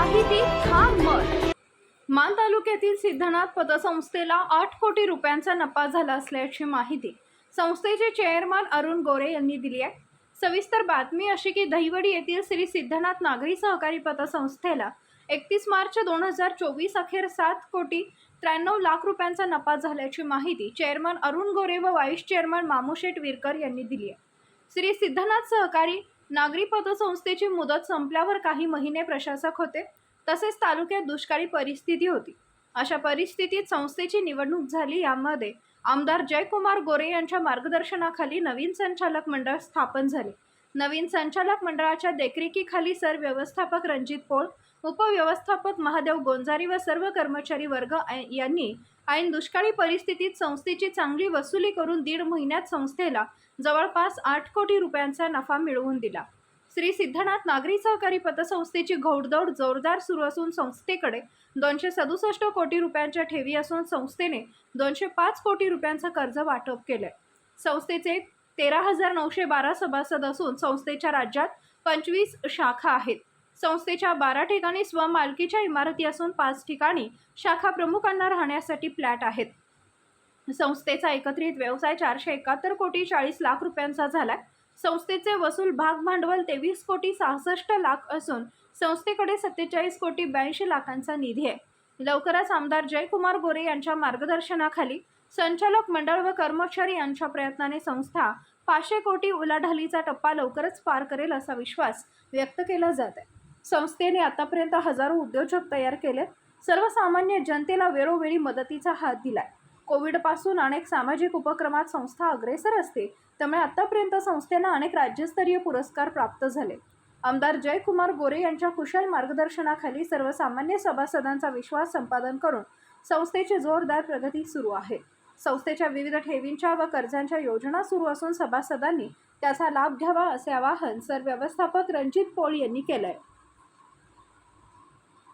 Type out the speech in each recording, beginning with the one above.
माहिती मान तालुक्यातील सिद्धनाथ पतसंस्थेला आठ कोटी रुपयांचा नफा झाला असल्याची माहिती संस्थेचे चेअरमन अरुण गोरे यांनी दिली आहे. सविस्तर बातमी अशी की दहिवडी येथील श्री सिद्धनाथ नागरी सहकारी पतसंस्थेला एकतीस मार्च दोन हजार चोवीस अखेर सात कोटी त्र्याण्णव लाख रुपयांचा नफा झाल्याची माहिती चेअरमन अरुण गोरे व वाईस चेअरमन मामूशेट विरकर यांनी दिली आहे. श्री सिद्धनाथ सहकारी नागरी पतसंस्थेची मुदत संपल्यावर काही महिने प्रशासक होते. तसेच तालुक्यात दुष्काळी परिस्थिती होती. अशा परिस्थितीत संस्थेची निवडणूक झाली. यामध्ये आमदार जयकुमार गोरे यांच्या मार्गदर्शनाखाली नवीन संचालक मंडळ स्थापन झाले. नवीन संचालक मंडळाच्या देखरेखीखाली सर व्यवस्थापक रणजित पोळ उपव्यवस्थापक महादेव गोंजारी व सर्व कर्मचारी वर्ग यांनी ऐन दुष्काळी परिस्थितीत संस्थेची चांगली वसुली करून दीड महिन्यात संस्थेला जवळपास आठ कोटी रुपयांचा नफा मिळवून दिला. श्री सिद्धनाथ नागरी सहकारी पतसंस्थेची घोडदौड जोरदार सुरू असून संस्थेकडे दोनशे सदुसष्ट कोटी रुपयांच्या ठेवी असून संस्थेने दोनशे पाच कोटी रुपयांचं कर्ज वाटप केलंय. संस्थेचे तेरा हजार नऊशे बारा सभासद असून संस्थेच्या राज्यात पंचवीस शाखा आहेत. संस्थेच्या बारा ठिकाणी स्वमालकीच्या इमारती असून पाच ठिकाणी शाखा प्रमुखांना राहण्यासाठी फ्लॅट आहेत. संस्थेचा एकत्रित व्यवसाय चारशे एकाहत्तर कोटी चाळीस लाख रुपयांचा झालाय. संस्थेचे वसूल भाग भांडवल तेवीस कोटी सहासष्ट लाख असून संस्थेकडे सत्तेचाळीस कोटी ब्याऐंशी लाखांचा निधी आहे. लवकरच आमदार जयकुमार गोरे यांच्या मार्गदर्शनाखाली संचालक मंडळ व कर्मचारी यांच्या प्रयत्नाने संस्था पाचशे कोटी उलाढालीचा टप्पा लवकरच पार करेल असा विश्वास व्यक्त केला जात आहे. संस्थेने आतापर्यंत हजारो उद्योजक तयार केले सर्वसामान्य जनतेला वेळोवेळी मदतीचा हात दिलाय. कोविडपासून अनेक सामाजिक उपक्रमात संस्था अग्रेसर असते त्यामुळे आतापर्यंत संस्थेला अनेक राज्यस्तरीय पुरस्कार प्राप्त झाले. आमदार जयकुमार गोरे यांच्या कुशल मार्गदर्शनाखाली सर्वसामान्य सभासदांचा विश्वास संपादन करून संस्थेची जोरदार प्रगती सुरू आहे. संस्थेच्या विविध ठेवींच्या व कर्जांच्या योजना सुरू असून सभासदांनी त्याचा लाभ घ्यावा असे आवाहन सर व्यवस्थापक रणजित पोळ यांनी केलंय.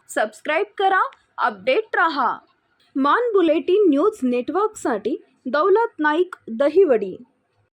सबस्क्राईब करा अपडेट रहा. मान बुलेटिन न्यूज नेटवर्कसाठी दौलत नाईक दहिवडी.